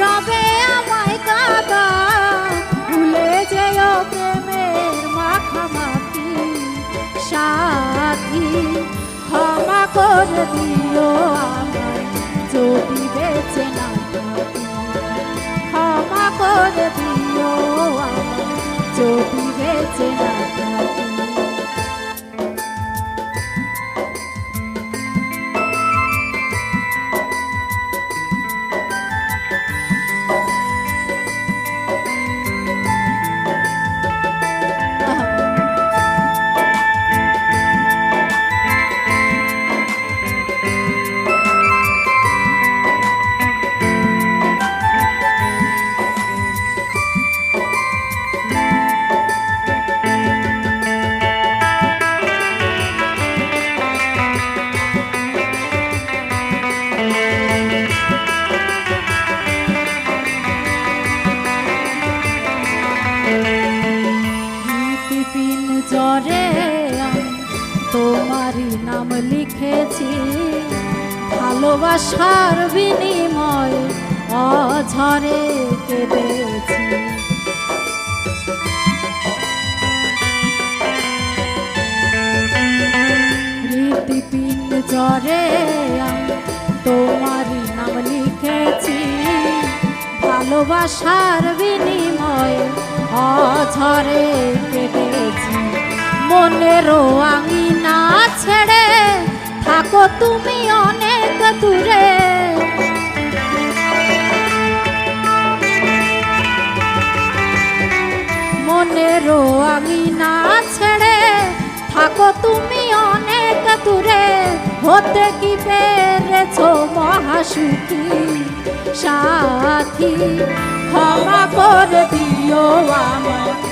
রবে আমায় কাদা। ভুলে যেও প্রেমের মাখামাখি। সাথী ক্ষমা করে দিও। জ্বরে তোমারই নাম লিখেছি। ভালোবাসার বিনিময় অঝরে কেঁদেছি। রীতিপিন জ্বরে তোমারই নাম লিখেছি। ভালোবাসার বিনিময়ে অঝরে কেটেছি মনেরও আঙিনা ছেড়ে থাকো তুমি অনেক দূরে। মনেরও আঙিনা ছেড়ে থাকো তুমি অনেক দূরে। হতে কি পেরেছ মহাসুখী? সাথী, ক্ষমা করে দিও আমায়।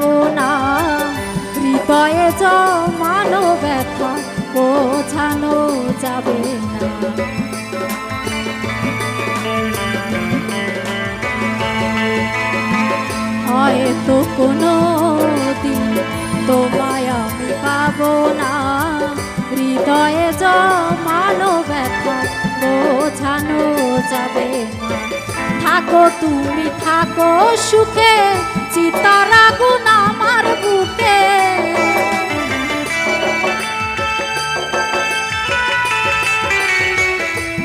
আমি না হৃদয়ে জমানো ব্যথা বোঝানো যাবে না। হয়তো কোনো দিন তোমায় আমি পাবো না। হৃদয়ে জমানো ব্যথা বোঝানো যাবে না। থাকো, তুমি থাকো সুখে, চিতার আগুন আমার বুকে।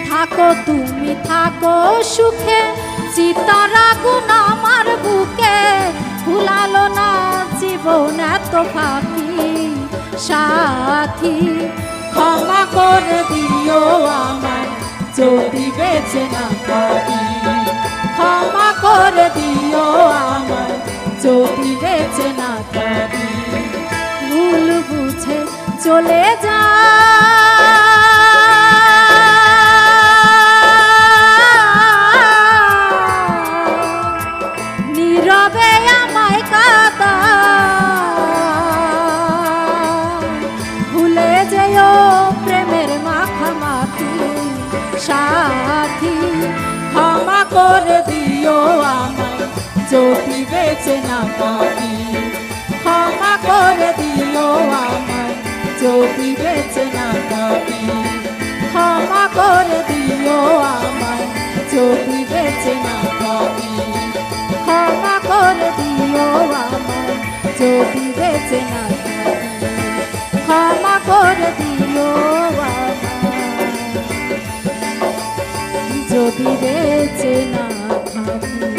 থাকো, তুমি থাকো সুখে, চিতার আগুন আমার বুকে। ভুলালো না জীবন এত ফাঁকি। সাথী, ক্ষমা করে দিও আমায়, যদি বেঁচে না থাকি। ক্ষমা করে দিও আমার যদি বেঁচে না থাকি ভুল বুঝে চলে যা। করে দিও আমায়। যদি বেঁচে না পাবি ক্ষমা করে দিও আমায়। যদি বেঁচে না পাবি ক্ষমা করে দিও আমায়। যদি বেঁচে না পাবি ক্ষমা করে দিও আমায়। যদি বেঁচে না থাকি, ক্ষমা করে দিও বেঁচে না থাকি।